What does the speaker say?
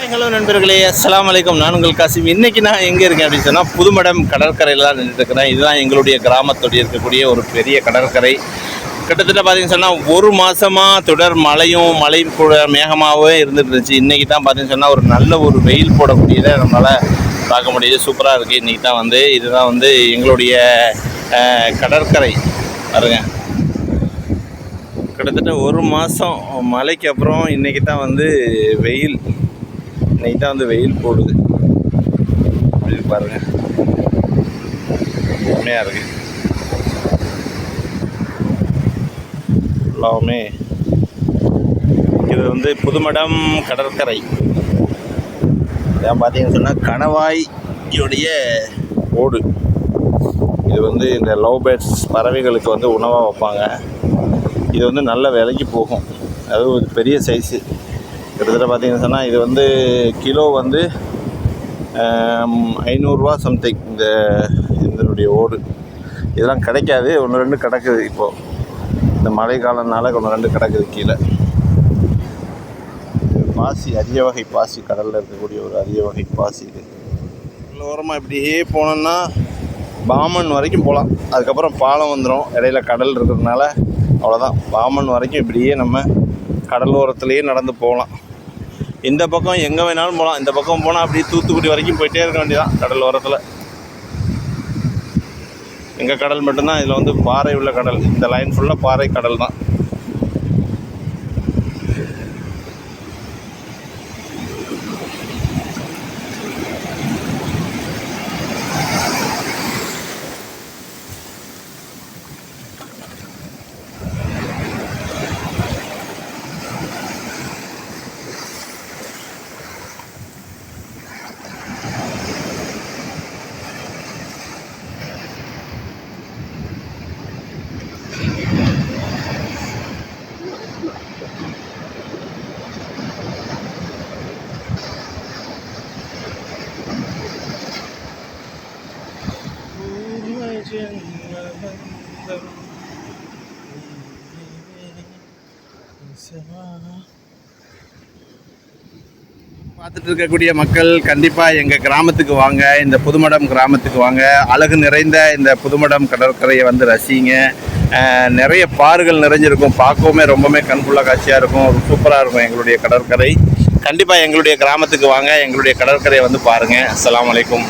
Hi hello நண்பர்களே. அஸ்லாம் வலைக்கம் நான் உங்கள் காசிம். இன்னைக்கு நான் எங்கே இருக்கேன் அப்படின்னு சொன்னால் புதுமடம் கடற்கரையில் தான் நின்றுட்டு இதுதான் எங்களுடைய கிராமத்துடைய இருக்கக்கூடிய ஒரு பெரிய கடற்கரை. கிட்டத்தட்ட பார்த்தீங்கன்னு சொன்னால் ஒரு மாதமாக தொடர் மழையும் மழை கூட மேகமாகவே இருந்துட்டு இருந்துச்சு. இன்றைக்கி தான் பார்த்தீங்கன்னு சொன்னால் ஒரு நல்ல ஒரு வெயில் போடக்கூடியதை நம்மளால் பார்க்க முடியுது. சூப்பராக இருக்குது இன்றைக்கி தான் வந்து இதுதான் வந்து எங்களுடைய கடற்கரை. பாருங்க. கிட்டத்தட்ட ஒரு மாதம் மழைக்கு அப்புறம் இன்றைக்கி தான் வந்து வெயில். இன்னைக்கு தான் வந்து வெயில் போடுது. அப்படி பாருங்கள் பாருங்க. செம்மையாக இருக்கு. எல்லாமே. இது வந்து புதுமடம் கடற்கரை. ஏன் பார்த்தீங்கன்னு சொன்னால் கணவாயுடைய ஓடு. இது வந்து இந்த லவ் பேர்ட்ஸ் பறவைகளுக்கு வந்து உணவாக வைப்பாங்க. இது வந்து நல்ல விலைக்கு போகும். அது ஒரு பெரிய சைஸு கிட்டத்தட்ட பார்த்தீங்கன்னு சொன்னால் இது வந்து கிலோ வந்து ஐநூறுரூவா சம்திங் இந்த இதனுடைய ஓடு. இதெல்லாம் கிடைக்காது. ஒன்று ரெண்டு கிடக்குது இப்போது இந்த மழை காலம்னால ஒன்று ரெண்டு கிடக்குது கீழே. இது பாசி அரிய வகை பாசி. கடலில் இருக்கக்கூடிய ஒரு அரிய வகை பாசி இது. ஓரமாக இப்படியே போனோம்னா பாமன் வரைக்கும் போகலாம். அதுக்கப்புறம் பாலம் வந்துடும் இடையில கடல் இருக்கிறதுனால அவ்வளோதான் பாமன் வரைக்கும் இப்படியே நம்ம கடலோரத்துலேயே நடந்து போகலாம். இந்த பக்கம் எங்கே வேணாலும் போகலாம் இந்த பக்கம் போனால் அப்படியே தூத்துக்குடி வரைக்கும் போயிட்டே இருக்க வேண்டியதான் கடல் ஓரத்தில். எங்கள் கடல் மட்டும்தான். இதில் வந்து பாறை உள்ள கடல். இந்த லைன் ஃபுல்லாக பாறை கடல் தான் பார்த்துட்டு இருக்கக்கூடிய மக்கள் கண்டிப்பாக எங்கள் கிராமத்துக்கு வாங்க இந்த புதுமடம் கிராமத்துக்கு வாங்க. அழகு நிறைந்த இந்த புதுமடம் கடற்கரையை வந்து ரசிங்க. நிறைய பாறுகள் நிறைஞ்சிருக்கும். பார்க்கவுமே ரொம்பவுமே கண்புள்ள காட்சியாக இருக்கும். சூப்பராக இருக்கும் எங்களுடைய கடற்கரை. கண்டிப்பாக எங்களுடைய கிராமத்துக்கு வாங்க. எங்களுடைய கடற்கரையை வந்து பாருங்கள் அஸ்லாம் அலைக்கும்.